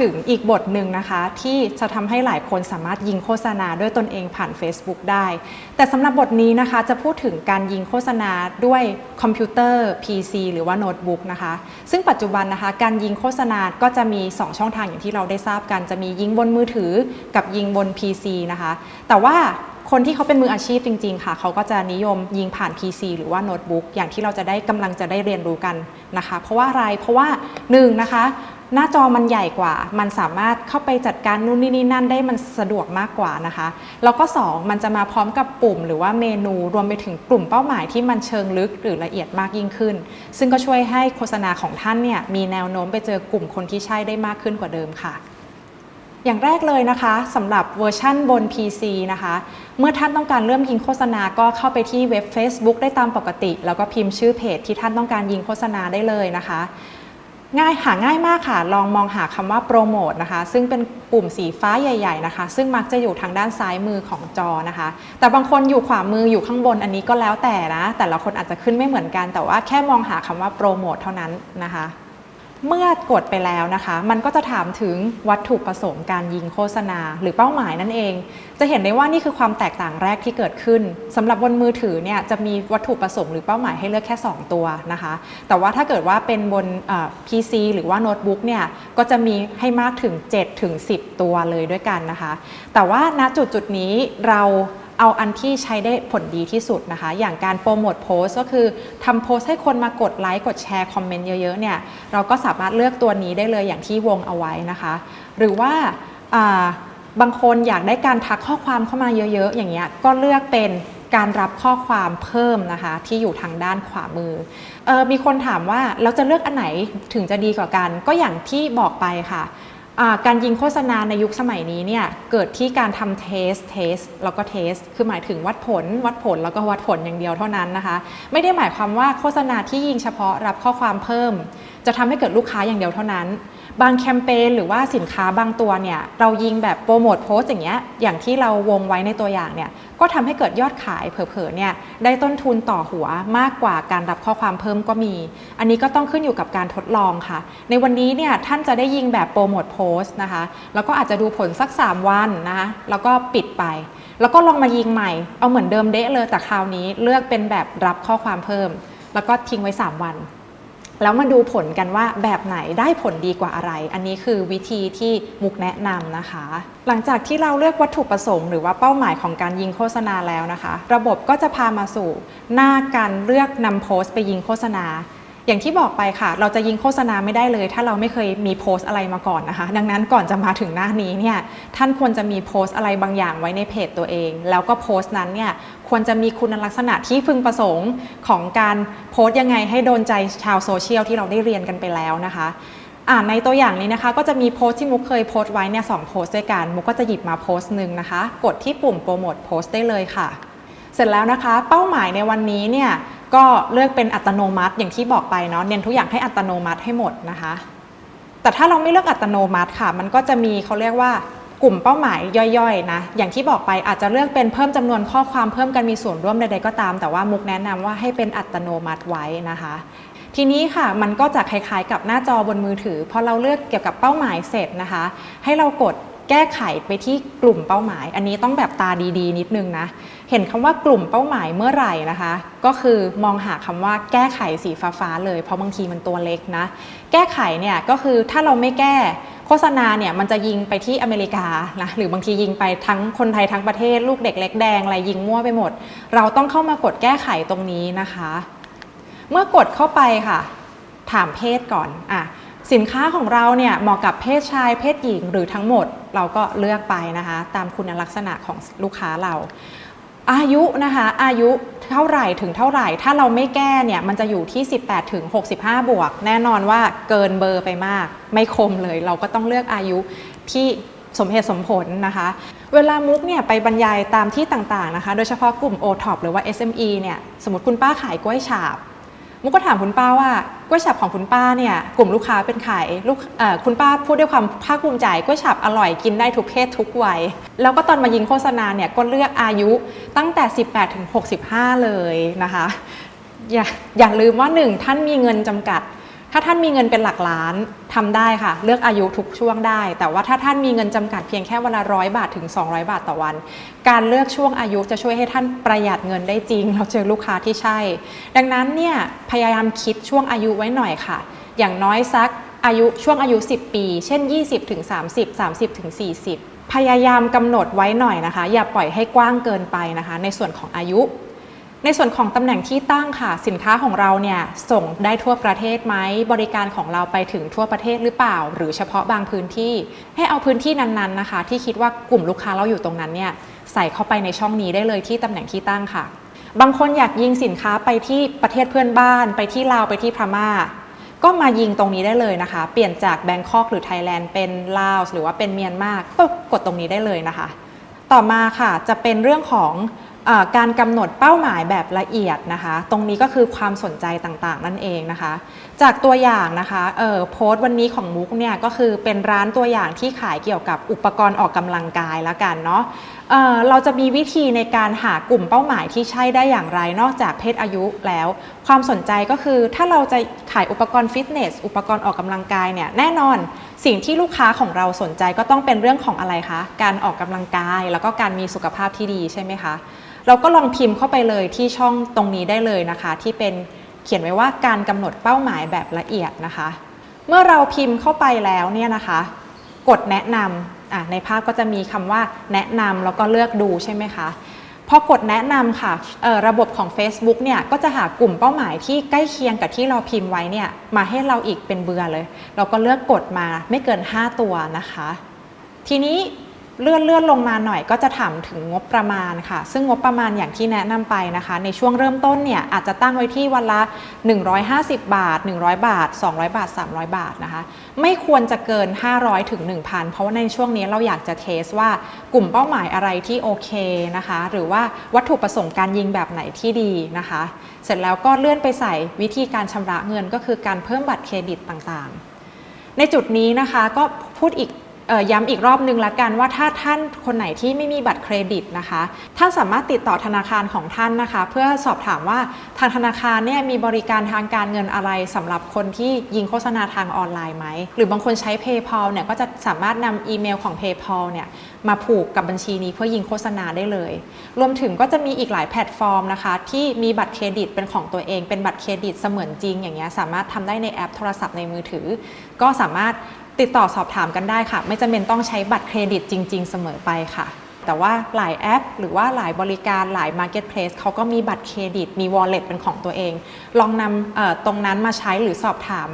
ถึงอีกบทหนึ่งนะคะ ที่จะทำให้หลายคนสามารถยิงโฆษณาด้วยตนเองผ่าน Facebook ได้ แต่สำหรับบทนี้นะคะจะพูดถึงการยิงโฆษณาด้วยคอมพิวเตอร์ PC หรือว่าโน้ตบุ๊กนะคะ ซึ่งปัจจุบันนะคะ การยิงโฆษณาก็จะมี 2 ช่องทางอย่างที่เราได้ทราบกัน จะมียิงบนมือถือกับยิงบน PC นะคะ แต่ว่าคนที่เขาเป็นมืออาชีพจริง ๆ ค่ะ เขาก็จะนิยมยิงผ่าน PC หรือว่าโน้ตบุ๊กอย่างที่เราจะได้กำลังจะได้เรียนรู้กันนะคะ เพราะว่าอะไรเพราะว่าหนึ่งนะคะ หน้าจอมันใหญ่กว่า มันสามารถเข้าไปจัดการนู่นนี่นี่นั่นได้มันสะดวกมากกว่านะคะ แล้วก็ 2 มันจะมาพร้อมกับปุ่มหรือว่าเมนูรวมไปถึงกลุ่มเป้าหมายที่มันเชิงลึกหรือละเอียดมากยิ่งขึ้น ซึ่งก็ช่วยให้โฆษณาของท่านเนี่ยมีแนวโน้มไปเจอกลุ่มคนที่ใช่ได้มากขึ้นกว่าเดิมค่ะอย่างแรกเลยนะคะสำหรับเวอร์ชั่นบน PC นะคะ เมื่อท่านต้องการเริ่มยิงโฆษณาก็เข้าไปที่เว็บ Facebook ได้ตามปกติ แล้วก็พิมพ์ชื่อเพจที่ท่านต้องการยิงโฆษณาได้เลยนะคะ ง่ายหาง่ายมากค่ะ ลองมองหาคำว่าโปรโมทนะคะ ซึ่งเป็นปุ่มสีฟ้าใหญ่ๆนะคะ ซึ่งมักจะอยู่ทางด้านซ้ายมือของจอนะคะ แต่บางคนอยู่ขวามืออยู่ข้างบนอันนี้ก็แล้วแต่นะ แต่ละคนอาจจะขึ้นไม่เหมือนกัน แต่ว่าแค่มองหาคำว่าโปรโมทเท่านั้นนะคะ เมื่อกดไปแล้วนะคะ มันก็จะถามถึงวัตถุประสงค์การยิงโฆษณา หรือเป้าหมายนั่นเอง จะเห็นได้ว่านี่คือความแตกต่างแรกที่เกิดขึ้นสำหรับบนมือถือเนี่ยจะมีวัตถุประสงค์หรือเป้าหมายให้เลือกแค่ 2 ตัวนะคะ แต่ว่าถ้าเกิดว่าเป็นบนเอ่อ PC หรือว่าโน้ตบุ๊กเนี่ยก็จะมีให้มากถึง7ถึง10 ตัวเลยด้วยกันนะคะ แต่ว่าณจุดจุดนี้เรา เอาอันที่ใช้ได้ผลดีที่สุดนะคะ อย่างการโปรโมทโพสก็คือทำโพสให้คนมากดไลค์กดแชร์คอมเมนต์เยอะๆเนี่ยเราก็สามารถเลือกตัวนี้ได้เลยอย่างที่วงเอาไว้นะคะ หรือว่าบางคนอยากได้การทักข้อความเข้ามาเยอะๆ อย่างเงี้ยก็เลือกเป็นการรับข้อความเพิ่มนะคะที่อยู่ทางด้านขวามือออมีคนถามว่าเราจะเลือกอันไหนถึงจะดีกว่ากัน ก็อย่างที่บอกไปค่ะ การยิงโฆษณาในยุคสมัยนี้เนี่ยเกิดที่การทำเทสเทสแล้วก็เทสคือหมายถึงวัดผล วัดผลแล้วก็วัดผลอย่างเดียวเท่านั้นนะคะ ไม่ได้หมายความว่าโฆษณาที่ยิงเฉพาะรับข้อความเพิ่ม จะทำให้เกิดลูกค้าอย่างเดียวเท่านั้น บางแคมเปญหรือว่าสินค้าบางตัวเนี่ยเรายิงแบบโปรโมทโพสต์อย่างเงี้ยอย่างที่เราวงไว้ในตัวอย่างเนี่ยก็ทำให้เกิดยอดขายเผลอๆเนี่ยได้ต้นทุนต่อหัวมากกว่าการรับข้อความเพิ่มก็มี อันนี้ก็ต้องขึ้นอยู่กับการทดลองค่ะ ในวันนี้เนี่ยท่านจะได้ยิงแบบโปรโมทโพสต์นะคะ แล้วก็อาจจะดูผลสัก 3 วันนะคะแล้วก็ปิดไป แล้วก็ลองมายิงใหม่ เอาเหมือนเดิมเดะเลยแต่คราวนี้เลือกเป็นแบบรับข้อความเพิ่ม แล้วก็ทิ้งไว้ 3 วัน แล้วมาดูผลกันว่าแบบไหนได้ผลดีกว่าอะไร อันนี้คือวิธีที่มุกแนะนำนะคะ หลังจากที่เราเลือกวัตถุประสงค์หรือว่าเป้าหมายของการยิงโฆษณาแล้วนะคะ ระบบก็จะพามาสู่หน้าการเลือกนำโพสต์ไปยิงโฆษณา อย่างที่บอกไปค่ะ เราจะยิงโฆษณาไม่ได้เลย ถ้าเราไม่เคยมีโพสต์อะไรมาก่อนนะคะ ดังนั้นก่อนจะมาถึงหน้านี้เนี่ยท่านควรจะมีโพสต์อะไรบางอย่างไว้ในเพจตัวเอง แล้วก็โพสต์นั้นเนี่ยควรจะมีคุณลักษณะที่พึงประสงค์ของการโพสต์ยังไงให้โดนใจชาวโซเชียลที่เราได้เรียนกันไปแล้วนะคะอ่าในตัวอย่างนี้นะคะ ก็จะมีโพสต์ที่มุกเคยโพสต์ไว้เนี่ยสองโพสต์ด้วยกันมุกก็จะหยิบมาโพสต์หนึ่งนะคะ กดที่ปุ่มโปรโมทโพสต์ได้เลยค่ะ เสร็จแล้วนะคะ เป้าหมายในวันนี้เนี่ย ก็เลือกเป็นอัตโนมัติอย่างที่บอกไปเนาะเน้นทุกอย่างให้อัตโนมัติให้หมดนะคะ แต่ถ้าเราไม่เลือกอัตโนมัติค่ะ มันก็จะมีเขาเรียกว่ากลุ่มเป้าหมายย่อยๆนะอย่างที่บอกไปอาจจะเลือกเป็นเพิ่มจำนวนข้อความเพิ่มกันมีส่วนร่วมใดๆก็ตาม แต่ว่ามุกแนะนำว่าให้เป็นอัตโนมัติไว้นะคะ ทีนี้ค่ะมันก็จะคล้ายๆกับหน้าจอบนมือถือพอเราเลือกเกี่ยวกับเป้าหมายเสร็จนะคะ ให้เรากด แก้ไขไปที่กลุ่มเป้าหมาย อันนี้ต้องแบบตาดีๆ นิดนึงนะ เห็นคำว่ากลุ่มเป้าหมายเมื่อไหร่นะคะ ก็คือมองหาคำว่าแก้ไขสีฟ้าๆเลย เพราะบางทีมันตัวเล็กนะ แก้ไขเนี่ยก็คือถ้าเราไม่แก้โฆษณาเนี่ยมันจะยิงไปที่อเมริกานะหรือบางทียิงไปทั้งคนไทยทั้งประเทศ ลูกเด็กเล็กแดงอะไรยิงมั่วไปหมด เราต้องเข้ามากดแก้ไขตรงนี้นะคะ เมื่อกดเข้าไปค่ะ ถามเพศก่อนอะ สินค้าของเราเนี่ยเหมาะกับเพศชายเพศหญิงหรือทั้งหมดเราก็เลือกไปนะคะ ตามคุณลักษณะของลูกค้าเรา อายุนะคะอายุเท่าไหร่ถึงเท่าไหร่ ถ้าเราไม่แก้เนี่ยมันจะอยู่ที่ 18 ถึง 65 บวก แน่นอนว่าเกินเบอร์ไปมาก ไม่คมเลย เราก็ต้องเลือกอายุที่สมเหตุสมผลนะคะ เวลามุกเนี่ยไปบรรยายตามที่ต่างๆนะคะ โดยเฉพาะกลุ่ม o t o p หรือว่า SME เนี่ยสมมติคุณป้าขายกล้วยฉาบ มุกก็ถามคุณป้าว่ากล้วยฉาบของคุณป้าเนี่ยกลุ่มลูกค้าเป็นใครลูกคุณป้าพูดด้วยความภาคภูมิใจกล้วยฉาบอร่อยกินได้ทุกเพศทุกวัย แล้วก็ตอนมายิงโฆษณาเนี่ยก็เลือกอายุตั้งแต่ 18ถึง65 เลยนะคะอย่าอย่าลืมว่าหนึ่งท่านมีเงินจำกัด ถ้าท่านมีเงินเป็นหลักล้านทำได้ค่ะ เลือกอายุทุกช่วงได้ แต่ว่าถ้าท่านมีเงินจำกัดเพียงแค่วันละร้อยบาทถึง 200 บาทต่อวัน การเลือกช่วงอายุจะช่วยให้ท่านประหยัดเงินได้จริง เราเจอลูกค้าที่ใช่ ดังนั้นเนี่ยพยายามคิดช่วงอายุไว้หน่อยค่ะ อย่างน้อยสักอายุช่วงอายุ 10 ปี เช่น 20ถึง30 30ถึง40 พยายามกำหนดไว้หน่อยนะคะ อย่าปล่อยให้กว้างเกินไปนะคะ ในส่วนของอายุ ในส่วนของตำแหน่งที่ตั้งค่ะ สินค้าของเราเนี่ยส่งได้ทั่วประเทศไหมบริการของเราไปถึงทั่วประเทศหรือเปล่า หรือเฉพาะบางพื้นที่ ให้เอาพื้นที่นั้นๆนะคะ ที่คิดว่ากลุ่มลูกค้าเราอยู่ตรงนั้นเนี่ยใส่เข้าไปในช่องนี้ได้เลยที่ตำแหน่งที่ตั้งค่ะ บางคนอยากยิงสินค้าไปที่ประเทศเพื่อนบ้าน ไปที่ลาวไปที่พม่า ก็มายิงตรงนี้ได้เลยนะคะ เปลี่ยนจากแบงคอกหรือไทยแลนด์เป็นลาวหรือว่าเป็นเมียนมาก็กดตรงนี้ได้เลยนะคะ ต่อมาค่ะจะเป็นเรื่องของ การกำหนดเป้าหมายแบบละเอียดนะคะ ตรงนี้ก็คือความสนใจต่างๆ นั่นเองนะคะ จากตัวอย่างนะคะโพสต์วันนี้ของมุกเนี่ยก็คือเป็นร้านตัวอย่างที่ขายเกี่ยวกับอุปกรณ์ออกกำลังกายแล้วกันเนาะเเราจะมีวิธีในการหากลุ่มเป้าหมายที่ใช่ได้อย่างไรนอกจากเพศอายุแล้ว ความสนใจก็คือถ้าเราจะขายอุปกรณ์ฟิตเนสอุปกรณ์ออกกำลังกายเนี่ยแน่นอน สิ่งที่ลูกค้าของเราสนใจก็ต้องเป็นเรื่องของอะไรคะการออกกำลังกาย แล้วก็การมีสุขภาพที่ดีใช่ไหมคะ เราก็ลองพิมพ์เข้าไปเลยที่ช่องตรงนี้ได้เลยนะคะ ที่เป็นเขียนไว้ว่าการกำหนดเป้าหมายแบบละเอียดนะคะ เมื่อเราพิมพ์เข้าไปแล้วเนี่ยนะคะ กดแนะนำะในภาพก็จะมีคำว่าแนะนำแล้วก็เลือกดูใช่ไหมคะพอกดแนะนำค่ะระบบของ Facebook เนี่ยก็จะหากลุ่มเป้าหมายที่ใกล้เคียงกับที่เราพิมพ์ไว้เนี่ยมาให้เราอีกเป็นเบื่อเลย เราก็เลือกกดมาไม่เกิน 5 ตัวนะคะ ทีนี้ เลื่อนเลื่อนลงมาหน่อยก็จะถามถึงงบประมาณค่ะ ซึ่งงบประมาณอย่างที่แนะนำไปนะคะ ในช่วงเริ่มต้นเนี่ยอาจจะตั้งไว้ที่วันละ 150 บาท 100 บาท 200 บาท 300 บาทนะคะ ไม่ควรจะเกิน 500ถึง1,000 เพราะว่าในช่วงนี้เราอยากจะเทสว่ากลุ่มเป้าหมายอะไรที่โอเคนะคะ หรือว่าวัตถุประสงค์การยิงแบบไหนที่ดีนะคะ เสร็จแล้วก็เลื่อนไปใส่วิธีการชำระเงินก็คือการเพิ่มบัตรเครดิตต่างๆ ในจุดนี้นะคะก็พูดอีก ย้ำอีกรอบนึงละกันว่าถ้าท่านคนไหนที่ไม่มีบัตรเครดิตนะคะ ท่านสามารถติดต่อธนาคารของท่านนะคะ เพื่อสอบถามว่าทางธนาคารเนี่ยมีบริการทางการเงินอะไรสำหรับคนที่ยิงโฆษณาทางออนไลน์ไหม หรือบางคนใช้ PayPal เนี่ยก็จะสามารถนำอีเมลของ PayPal เนี่ยมาผูกกับบัญชีนี้เพื่อยิงโฆษณาได้เลย รวมถึงก็จะมีอีกหลายแพลตฟอร์มนะคะ ที่มีบัตรเครดิตเป็นของตัวเอง เป็นบัตรเครดิตเสมือนจริง อย่างเงี้ยสามารถทำได้ในแอปโทรศัพท์ในมือถือ ก็สามารถ ติดต่อสอบถามกันได้ค่ะ ไม่จำเป็นต้องใช้บัตรเครดิตจริง ๆ เสมอไปค่ะ แต่ว่าหลายแอป หรือว่าหลายบริการหลาย Marketplace เขาก็มีบัตรเครดิตมี Wallet เป็นของตัวเอง ลองนำตรงนั้นมาใช้หรือสอบถาม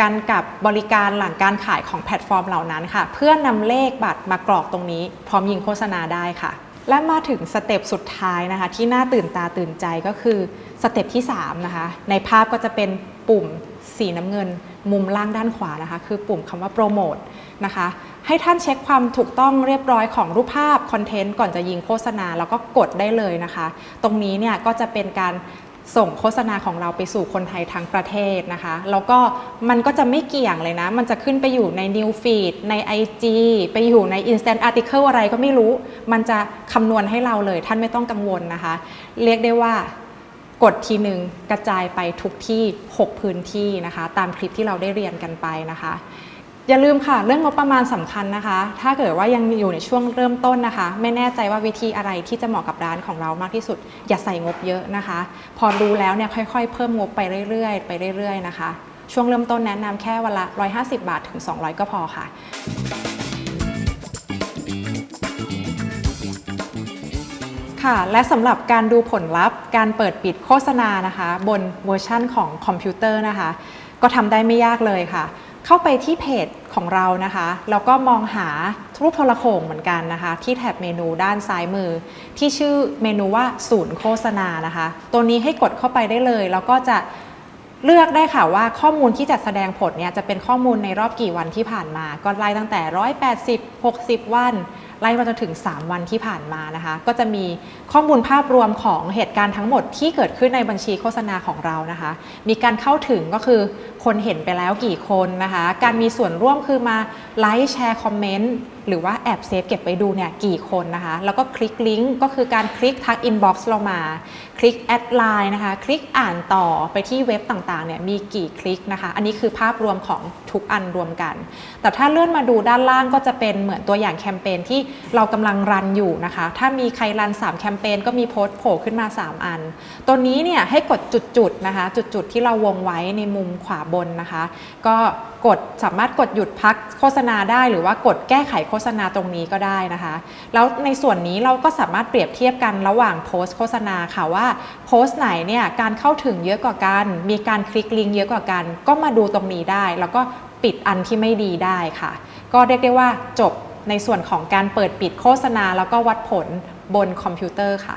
กันกับบริการหลังการขายของแพลตฟอร์มเหล่านั้นค่ะ เพื่อนำเลขบัตรมากรอกตรงนี้ พร้อมยิงโฆษณาได้ค่ะ และมาถึงสเต็ปสุดท้ายนะคะ ที่น่าตื่นตาตื่นใจก็คือสเต็ปที่3นะคะในภาพก็จะเป็นปุ่มสีน้ำเงิน มุมล่างด้านขวานะคะ คือปุ่มคำว่าโปรโมทนะคะ ให้ท่านเช็คความถูกต้องเรียบร้อยของรูปภาพคอนเทนต์ก่อนจะยิงโฆษณาแล้วก็กดได้เลยนะคะ ตรงนี้เนี่ยก็จะเป็นการส่งโฆษณาของเราไปสู่คนไทยทั้งประเทศนะคะ แล้วก็มันก็จะไม่เกี่ยงเลยนะ มันจะขึ้นไปอยู่ใน New Feed ใน IG ไปอยู่ใน Instant Article อะไรก็ไม่รู้ มันจะคำนวณให้เราเลย ท่านไม่ต้องกังวลนะคะ เรียกได้ว่า กดทีหนึ่งกระจายไปทุกที่ 6 พื้นที่นะคะ ตามคลิปที่เราได้เรียนกันไปนะคะ อย่าลืมค่ะ เรื่องงบประมาณสำคัญนะคะ ถ้าเกิดว่ายังอยู่ในช่วงเริ่มต้นนะคะ ไม่แน่ใจว่าวิธีอะไรที่จะเหมาะกับร้านของเรามากที่สุด อย่าใส่งบเยอะนะคะ พอรู้แล้วเนี่ยค่อยๆ เพิ่มงบไปเรื่อยๆ ไปเรื่อยๆนะคะ ช่วงเริ่มต้นแนะนำแค่วันละ 150 บาทถึง 200 ก็พอค่ะ ค่ะ และสำหรับการดูผลลัพธ์ การเปิดปิดโฆษณานะคะ บนเวอร์ชั่นของคอมพิวเตอร์นะคะ ก็ทำได้ไม่ยากเลยค่ะ เข้าไปที่เพจของเรานะคะ แล้วก็มองหารูปโทรโขงเหมือนกันนะคะ ที่แท็บเมนูด้านซ้ายมือ ที่ชื่อเมนูว่าศูนย์โฆษณานะคะ ตัวนี้ให้กดเข้าไปได้เลย แล้วก็จะเลือกได้ค่ะว่าข้อมูลที่จะแสดงผลเนี่ยจะเป็นข้อมูลในรอบกี่วันที่ผ่านมา ก็ไล่ตั้งแต่ 180 60 วัน ไล่มาจนถึง 3 วันที่ผ่านมานะคะ ก็จะมีข้อมูลภาพรวมของเหตุการณ์ทั้งหมดที่เกิดขึ้นในบัญชีโฆษณาของเรานะคะ มีการเข้าถึงก็คือ คนเห็นไปแล้วกี่คนนะคะ การมีส่วนร่วมคือมาไลค์แชร์คอมเมนต์หรือว่าแอบเซฟเก็บไว้ดูเนี่ยกี่คนนะคะ แล้วก็คลิกลิงก์ก็คือการคลิกทักอินบ็อกซ์เรามา คลิกแอดไลน์นะคะ คลิกอ่านต่อไปที่เว็บต่างๆเนี่ยมีกี่คลิกนะคะ อันนี้คือภาพรวมของทุกอันรวมกัน แต่ถ้าเลื่อนมาดูด้านล่างก็จะเป็นเหมือนตัวอย่างแคมเปญที่เรากำลังรันอยู่นะคะ ถ้ามีใครรัน 3 แคมเปญก็มีโพสต์โผล่ขึ้นมา 3 อัน ตัวนี้เนี่ยให้กดจุดๆนะคะ จุดๆที่เราวงไว้ในมุมขวาบนนะคะ ก็กดสามารถกดหยุดพักโฆษณาได้ หรือว่ากดแก้ไขโฆษณาตรงนี้ก็ได้นะคะ แล้วในส่วนนี้เราก็สามารถเปรียบเทียบกันระหว่างโพสต์โฆษณาค่ะว่าโพสต์ไหนเนี่ยการเข้าถึงเยอะกว่ากัน มีการคลิกลิงก์เยอะกว่ากัน ก็มาดูตรงนี้ได้ แล้วก็ปิดอันที่ไม่ดีได้ค่ะ ก็เรียกได้ว่าจบในส่วนของการเปิดปิดโฆษณา แล้วก็วัดผลบนคอมพิวเตอร์ค่ะ